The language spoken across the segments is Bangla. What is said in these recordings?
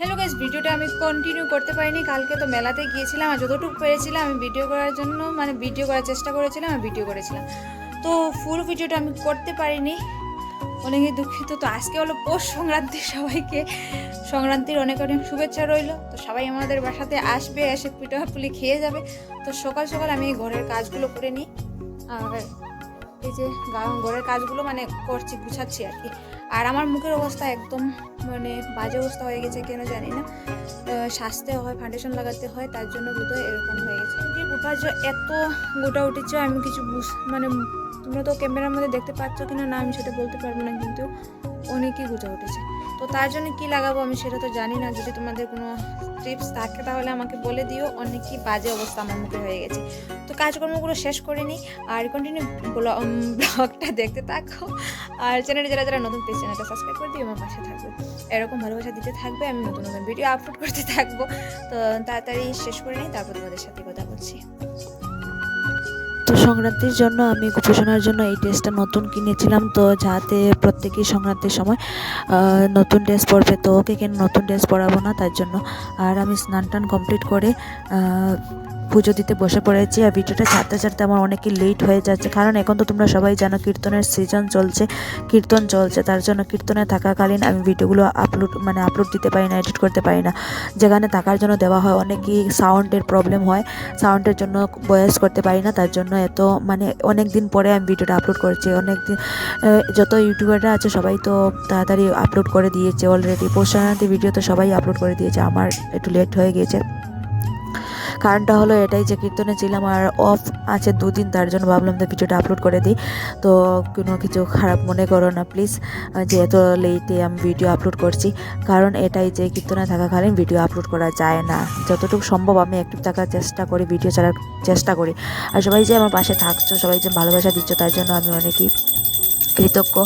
হ্যালো গাইস ভিডিওটা আমি কন্টিনিউ করতে পারিনি। কালকে তো মেলাতে গিয়েছিলাম আর যতটুকু পেরেছিলাম, আমি ভিডিও করার জন্য মানে ভিডিও করার চেষ্টা করেছিলাম আর ভিডিও করেছিলাম। তো ফুল ভিডিওটা আমি করতে পারিনি। অনেকে দুঃখিত, তো আজকে হলো পৌষ সংক্রান্তি সবাইকে। সংক্রান্তির অনেক অনেক শুভেচ্ছা রইল। তো সবাই আমাদের বাসাতে আসবে, এসে পিঠা পুলি খেয়ে যাবে। তো সকাল সকাল আমি ঘরের কাজগুলো করে নিই। আর এই যে ঘরের কাজগুলো মানে করছি, গুছাচ্ছি আর কি। আর আমার মুখের অবস্থা একদম মানে বাজে অবস্থা হয়ে গেছে কেন জানি না। সাজতে হয় ফাউন্ডেশন লাগাতে হয়, তার জন্য বোধহয় এরকম হয়ে গেছে। যে গোটা যে এত গোটা উঠেছে, আমি কিছু বুঝ মানে তোমরা তো ক্যামেরার মধ্যে দেখতে পাচ্ছ কিনা না, আমি সেটা বলতে পারব না, কিন্তু অনেকই গোটা উঠেছে। তো তার জন্য কি লাগাবো আমি সেটা তো জানি না। যদি তোমাদের কোনো টিপস থাকে তাহলে আমাকে বলে দিও। অনেকই বাজে অবস্থা আমার মুখে হয়ে গেছে। তো কাজকর্মগুলো শেষ করে নিই। আর কন্টিনিউ ব্লগটা দেখতে থাকো। আর চ্যানেলে যারা যারা নতুন পেজ চ্যানেলটা সাবস্ক্রাইব করে দিও। আমার পাশে থাকবে এরকম ভালোবাসা দিতে থাকবে, আমি নতুন নতুন ভিডিও আপলোড করতে থাকব। তো তাড়াতাড়ি শেষ করে নিই, তারপর তোমাদের সাথে কথা বলছি। তো সংক্রান্তির জন্য আমি কুপোষণার জন্য এই ড্রেসটা নতুন কিনেছিলাম। তো যাতে প্রত্যেকেই সংক্রান্তির সময় নতুন ড্রেস পরবে। তো ওকে কেন নতুন ড্রেস পরাবো না? তার জন্য। আর আমি স্নান টান কমপ্লিট করে পুজো দিতে বসে পড়েছি আর ভিডিওটা ছাড়তে ছাড়তে আমার অনেকই লেট হয়ে যাচ্ছে। কারণ এখন তো তোমরা সবাই জানো কীর্তনের সিজন চলছে, কীর্তন চলছে, তার জন্য কীর্তনে থাকাকালীন আমি ভিডিওগুলো আপলোড মানে আপলোড দিতে পারি না এডিট করতে পারি না। যেখানে থাকার জন্য দেওয়া হয়, অনেকই সাউন্ডের প্রবলেম হয় সাউন্ডের জন্য বয়স করতে পারি না, তার জন্য এত মানে অনেক দিন পরে আমি ভিডিওটা আপলোড করছি। অনেক দিন যত ইউটিউবাররা আছে, সবাই তো তাড়াতাড়ি আপলোড করে দিয়েছে অলরেডি পোস্টারান্তি ভিডিও তো সবাই আপলোড করে দিয়েছে, আমার একটু লেট হয়ে গিয়েছে। কারণটা হলো এটাই যে কীর্তনে ছিলাম আর অফ আছে দুদিন, তার জন্য ভাবলাম তো ভিডিওটা আপলোড করে দিই। তো কোনো কিছু খারাপ মনে করো না প্লিজ যে এত লেটে আমি ভিডিও আপলোড করছি, কারণ এটাই যে কীর্তনে থাকাকালীন ভিডিও আপলোড করা যায় না। যতটুকু সম্ভব আমি একটু থাকার চেষ্টা করি ভিডিও ছাড়ার চেষ্টা করি। আর সবাই যে আমার পাশে থাকছো, সবাই যে ভালোবাসা দিচ্ছ, তার জন্য আমি অনেকই কৃতজ্ঞ।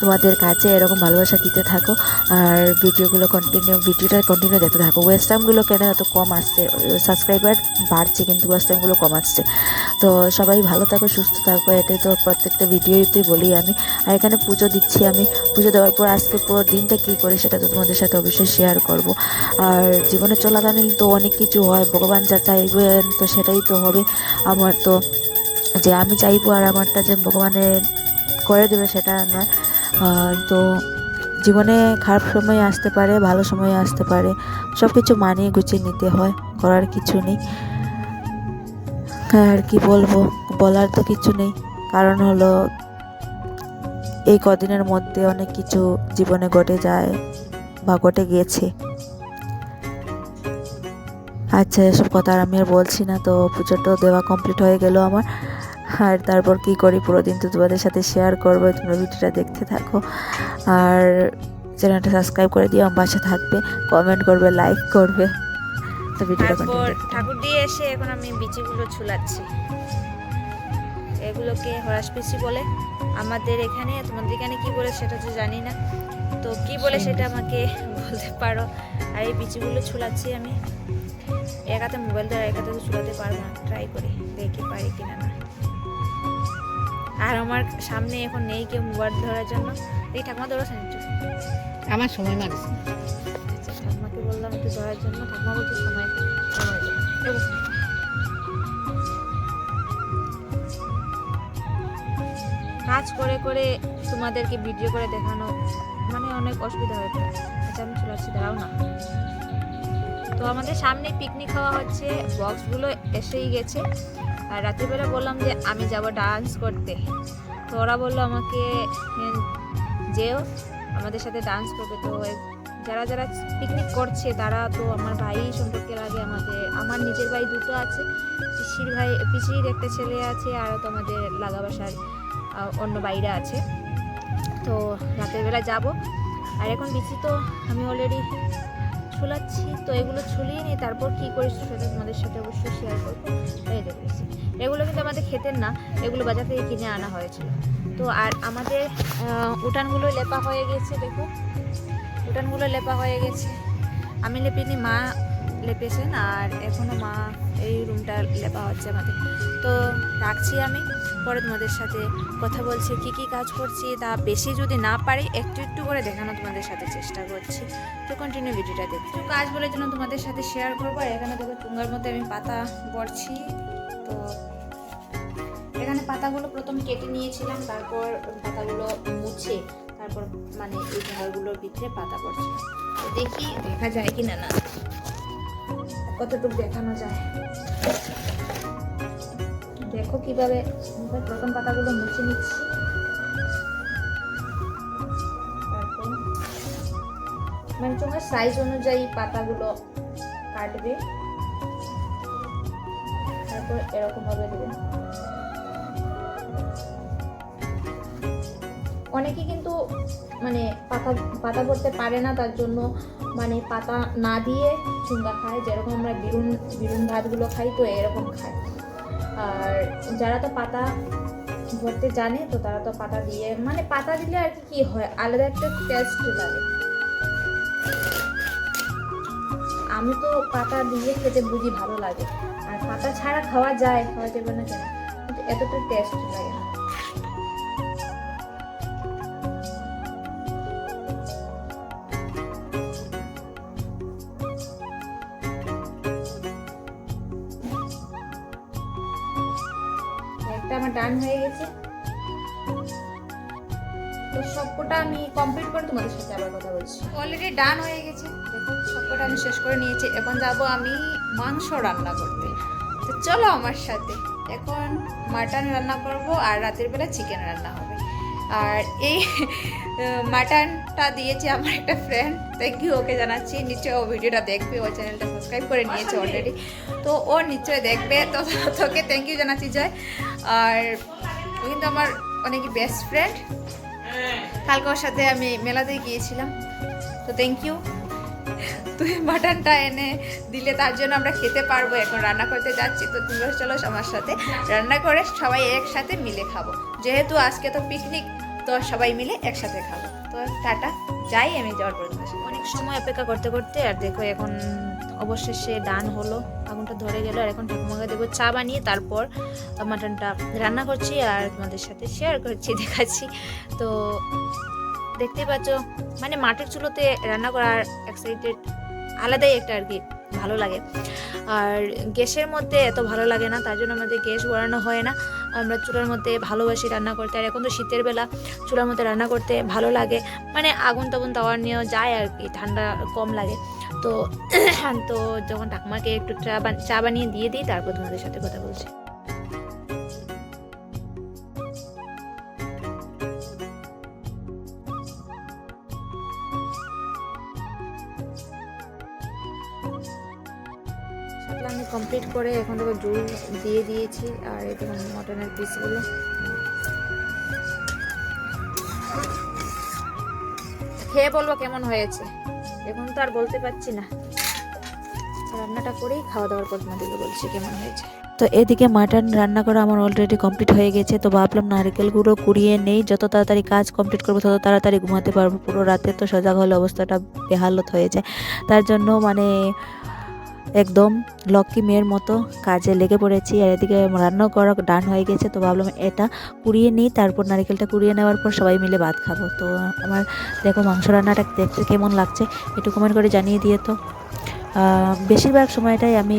তোমাদের কাছে এরকম ভালোবাসা দিতে থাকো। আর ভিডিওগুলো কন্টিনিউ ভিডিওটা কন্টিনিউ দেখতে থাকো। ওয়েস্ট টাইমগুলো কেন এত কম আসছে? সাবস্ক্রাইবার বাড়ছে কিন্তু ওয়েস্ট টাইমগুলো কম আসছে। তো সবাই ভালো থাকো, সুস্থ থাকো। এটাই তো প্রত্যেকটা ভিডিওতেই বলি আমি। আর এখানে পুজো দিচ্ছি আমি। পুজো দেওয়ার পর আজকে পুরো দিনটা কী করি সেটা তো তোমাদের সাথে অবশ্যই শেয়ার করব। আর জীবনে চলাকালীন তো অনেক কিছু হয়। ভগবান যা চাইবেন তো সেটাই তো হবে। আমার তো যে আমি চাইব আর আমারটা যে ভগবানে করে দেবে সেটা নয় তো জীবনে খারাপ সময় আসতে পারে, ভালো সময় আসতে পারে। সব কিছু মানিয়ে গুছিয়ে নিতে হয়, করার কিছু নেই। আর কি বলব? বলার তো কিছু নেই। কারণ হলো, এই কদিনের মধ্যে অনেক কিছু জীবনে ঘটে যায় বা ঘটে গিয়েছে। আচ্ছা এসব কথা আর আমি আর বলছি না। তো পুজোটাও দেওয়া কমপ্লিট হয়ে গেল আমার। আর তারপর কি করি? পুরো দিন তো তোমাদের সাথে শেয়ার করব তোমরা ভিডিওটা দেখতে থাকো। আর চ্যানেলটা সাবস্ক্রাইব করে দিও আমার পাশে থাকবে। কমেন্ট করবে লাইক করবে। তো ভিডিওটা। ঠাকুর দিয়ে এসে এখন আমি বিচিগুলো ছুলাচ্ছি এগুলোকে হরাস পিসি বলে। আমাদের এখানে তোমাদের এখানে কি বলে সেটা তো জানি না। তো কি বলে সেটা আমাকে বলতে পারো। আর এই বিচিগুলো ছুলাচ্ছি আমি। এক হাতে মোবাইল দ্বারা এক হাতে তো ছুলাতে পারব না। ট্রাই করি দেখি পারি কিনা না। আর আমার সামনে এখন নেই কেউ মোবাইল ধরার জন্য। এই ঠাকুমা ধরেছেন আমার সময় আচ্ছা ঠাকুমাকে বললাম একটু ধরার জন্য। ঠাকুমা বলছে সময় সময় কাজ করে করে তোমাদেরকে ভিডিও করে দেখানো মানে অনেক অসুবিধা হয়ে পড়ে। আচ্ছা আমি চলে আসছি দাঁড়াও না। তো আমাদের সামনে পিকনিক খাওয়া হচ্ছে। বক্সগুলো এসেই গেছে। আর রাত্রিবেলা বললাম যে আমি যাব ডান্স করতে। তো ওরা বলল আমাকে "হ্যাঁ, যেও আমাদের সাথে ডান্স করবে। তো যারা যারা পিকনিক করছে তারা তো আমার ভাই সম্পর্কে লাগে আমাদের আমার নিজের ভাই দুটো আছে পিসির ভাই পিসির একটা ছেলে আছে আর তো আমাদের লাগাবাসার অন্য বাইরে আছে। তো রাতের বেলা যাব। আর এখন বিচি তো আমি অলরেডি ছুলাচ্ছি তো এগুলো ছুলিয়ে নিই তারপর কী করি সেটা তোমাদের সাথে অবশ্যই শেয়ার করব। এই দেখেছি এগুলো কিন্তু আমাদের খেতের না, এগুলো বাজার থেকে কিনে আনা হয়েছিল। তো আর আমাদের উঠানগুলো লেপা হয়ে গেছে, দেখো। উঠানগুলো লেপা হয়ে গেছে। আমি লেপিনি, মা লেপেছেন, আর এখনও মা এই রুমটা লেপা হচ্ছে আমাদের। তো রাখছি আমি, পরে তোমাদের সাথে কথা বলছি, কি কি কাজ করছি, তা বেশি যদি না পারি, একটু একটু করে দেখানো তোমাদের সাথে চেষ্টা করছি। তো কন্টিনিউ ভিডিওটা দেখো তো কাজ বলে জন্য তোমাদের সাথে শেয়ার করব, আর এখানে দেখো চুঙ্গার মধ্যে আমি পাতা বড়ছি তো এখানে পাতাগুলো প্রথম কেটে নিয়েছিলাম, তারপর পাতাগুলো মুছে, তারপর মানে এই ঘরগুলোর ভিতরে পাতা পড়ছে। দেখি দেখা যায় কি না। না কতটুকু দেখানো যায়? দেখো কীভাবে প্রথম পাতাগুলো মুছে নিচ্ছি। মানে তোমার সাইজ অনুযায়ী পাতাগুলো কাটবে। তারপর এরকম ভাবে দেবে। অনেকে কিন্তু মানে পাতা পাতা পড়তে পারে না, তার জন্য মানে পাতা না দিয়ে চুঙ্গা খায়। যেরকম আমরা বিরুন বিরুন ভাতগুলো খাই, তো এরকম খায়। আর যারা তো পাতা ভরতে জানে, তো তারা তো পাতা দিয়ে মানে পাতা দিলে আর কি, কী হয়? আলাদা একটা টেস্ট লাগে। আমি তো পাতা দিয়ে খেতে বুঝি ভালো লাগে। আর পাতা ছাড়া খাওয়া যায়, খাওয়া যাবে না কেন? কিন্তু এতটা টেস্ট লাগে না। তো সবকটা আমি কমপ্লিট করে তোমাদের সাথে আবার কথা বলছি। অলরেডি ডান হয়ে গেছে। দেখো সবকটা আমি শেষ করে নিয়েছি। এখন যাব আমি মাংস রান্না করতে। তো চলো আমার সাথে। এখন মাটন রান্না করব আর রাতের বেলা চিকেন রান্না হবে। আর এই মাটনটা দিয়েছে আমার একটা ফ্রেন্ড থ্যাংক ইউ ওকে জানাচ্ছি। নিশ্চয়ই ও ভিডিওটা দেখবে। ও চ্যানেলটা সাবস্ক্রাইব করে নিয়েছে অলরেডি তো ও নিশ্চয়ই দেখবে। তো তোকে থ্যাংক ইউ জানাচ্ছি জয়। আর ও কিন্তু আমার অনেক বেস্ট ফ্রেন্ড কালকে ওর সাথে আমি মেলাতে গিয়েছিলাম। তো থ্যাংক ইউ তুই মাটনটা এনে দিলে তার জন্য আমরা খেতে পারব। এখন রান্না করতে যাচ্ছি। তো তোমরা চলো আমার সাথে রান্না করে সবাই একসাথে মিলে খাব। যেহেতু আজকে তো পিকনিক তো সবাই মিলে একসাথে খাব। তো টাটা। যাই, আমি যাওয়ার পর অনেক সময় অপেক্ষা করতে করতে আর দেখো এখন অবশেষে ডান হলো, আগুনটা ধরে গেল, আর এখন ঠাকুমাকে দেবো চা বানিয়ে তারপর মাটনটা রান্না করছি আর তোমাদের সাথে শেয়ার করছি, দেখাচ্ছি। তো দেখতে পাচ্ছ মানে মাটির চুলোতে রান্না করার এক্সাইটেড আলাদাই একটা আর কি ভালো লাগে। আর গ্যাসের মধ্যে এত ভালো লাগে না, তার জন্য আমাদের গ্যাস বাড়ানো হয় না। আমরা চুলার মধ্যে ভালোবাসি রান্না করতে, আর এখন তো শীতের বেলা, চুলার মধ্যে রান্না করতে ভালো লাগে। মানে আগুন টাগুন তাওয়ার নিয়েও যায় আর কি, ঠান্ডা কম লাগে। তো তো যখন ঠাকুমাকে একটু চা চা বানিয়ে দিয়ে দিই, তারপর তোমাদের সাথে কথা বলছি। আমি কমপ্লিট করে এখন দেখো জুল দিয়ে দিয়েছি, আর এই দেখুন মটনের পিসগুলো খেয়ে বলব কেমন হয়েছে। এখন তো আর বলতে পারছি না। রান্নাটা করেই খাওয়া দাওয়ার পর তোমাদেরকে বলছি কেমন হয়েছে। তো এদিকে মাটন রান্না করা আমার অলরেডি কমপ্লিট হয়ে গেছে, তো ভাবলাম নারকেল গুঁড়ো কুড়িয়ে নেই, যত তাড়াতাড়ি কাজ কমপ্লিট করব তত তাড়াতাড়ি ঘুমাতে পারব। পুরো রাতে তো সজাগ হলে অবস্থাটা বেহালত হয়ে যায়। তার জন্য মানে একদম লক্ষ্মী মেয়ের মতো কাজে লেগে পড়েছি আর এদিকে রান্না করা ডান হয়ে গেছে তো ভাবলাম এটা কুড়িয়ে নিই তারপর নারকেলটা কুড়িয়ে নেওয়ার পর সবাই মিলে ভাত খাব। তো আমার দেখো মাংস রান্নাটা দেখতে কেমন লাগছে একটু কমেন্ট করে জানিয়ে দিয়ে তো। বেশিরভাগ সময়টাই আমি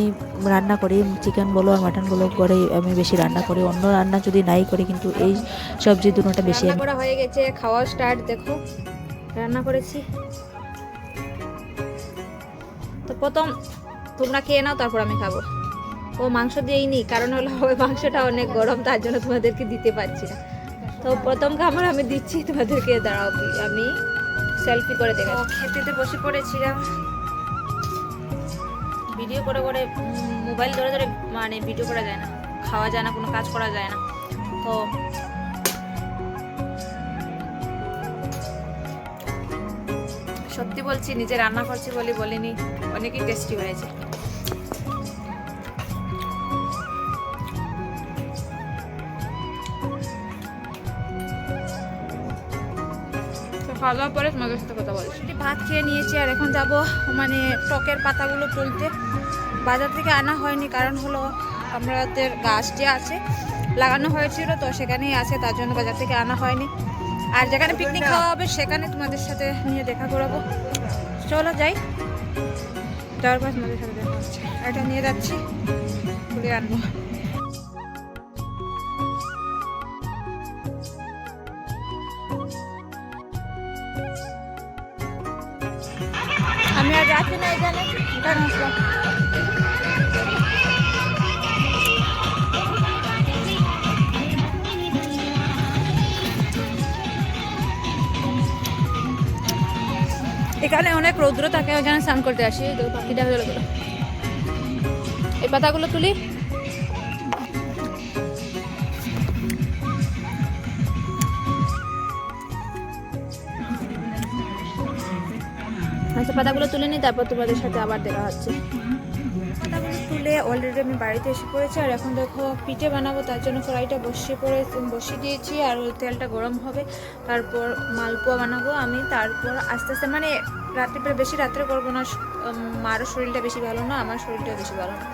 রান্না করি চিকেন বলো আর মাটন বলো করে আমি বেশি রান্না করি। অন্য রান্না যদি নাই করি কিন্তু এই সবজি দুটোটা বেশি করা হয়ে গেছে খাওয়া স্টার্ট দেখো। রান্না করেছি। তো প্রথম তোমরা খেয়ে নাও, তারপর আমি খাব। ও মাংস দিয়েই নি, কারণ হলো ওই মাংসটা অনেক গরম, তার জন্য তোমাদেরকে দিতে পারছি না। তো প্রথম খাবার আমি দিচ্ছি, তোমাদেরকে দাঁড়াও, আমি সেলফি করে দেখো খেতে বসে পড়েছিলাম। ভিডিও করে করে মোবাইল ধরে ধরে মানে ভিডিও করা যায় না, খাওয়া যায় না, কোনো কাজ করা যায় না। তো সত্যি বলছি, নিজে রান্না করছি বলে বলিনি, অনেকই টেস্টি হয়েছে। খাওয়া পরে তোমাদের সাথে কথা বলছি ভাত খেয়ে নিয়েছি, আর এখন যাব মানে টকের পাতাগুলো তুলতে। বাজার থেকে আনা হয়নি, কারণ হলো আমাদের গাছ যে আছে, লাগানো হয়েছিল, তো সেখানেই আছে, তার জন্য বাজার থেকে আনা হয়নি। আর যেখানে পিকনিক খাওয়া হবে, সেখানে তোমাদের সাথে নিয়ে দেখা করাবো। চলো যাই। যাওয়ার পর তোমাদের সাথে দেখা হচ্ছে। এটা নিয়ে যাচ্ছি তুলে আনব। এখানে। অনেক রৌদ্র থাকে ওখানে স্নান করতে আসি। পাখিটা এই পাতাগুলো তুলি। আচ্ছা পাতাগুলো তুলে নিই, তারপর তোমাদের সাথে আবার দেখা হচ্ছে। পাতাগুলো তুলে অলরেডি আমি বাড়িতে এসে পড়েছি, আর এখন দেখো পিঠে বানাবো, তার জন্য কড়াইটা বসিয়ে পড়ে, বসিয়ে দিয়েছি, আর ওই তেলটা গরম হবে। তারপর মালপোয়া বানাবো আমি, তারপর আস্তে আস্তে মানে রাত্রে বেশি রাত্রে করব না মারও শরীরটা বেশি ভালো না, আমার শরীরটাও বেশি ভালো না।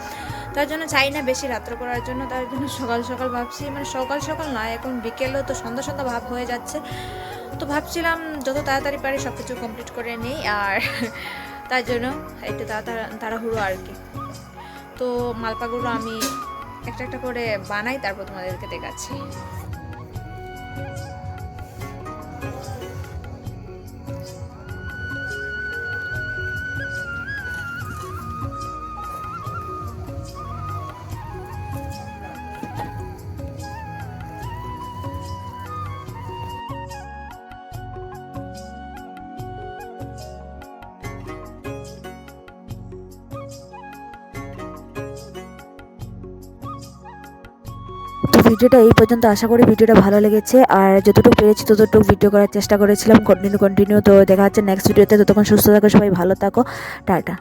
তার জন্য চাই না বেশি রাত্র করার জন্য, তার জন্য সকাল সকাল ভাবছি মানে সকাল সকাল নয়, এখন বিকেলেও তো সন্ধ্যা সন্ধ্যা ভাব হয়ে যাচ্ছে। তো ভাবছিলাম যত তাড়াতাড়ি পারি সব কিছু কমপ্লিট করে নিই আর তার জন্য একটু তাড়াতাড়ি, তাড়াহুড়ো আর কি। তো মালপাগুলো আমি একটা একটা করে বানাই, তারপর তোমাদেরকে দেখাচ্ছি। তো ভিডিওটা এই পর্যন্ত। আশা করি ভিডিওটা ভালো লেগেছে। আর যতটুকু পেরেছি ততটুকু ভিডিও করার চেষ্টা করেছিলাম। কন্টিনিউ কন্টিনিউ তো দেখা যাচ্ছে নেক্সট ভিডিওতে ততক্ষণ সুস্থ থাকো, সবাই ভালো থাকো। টাটা।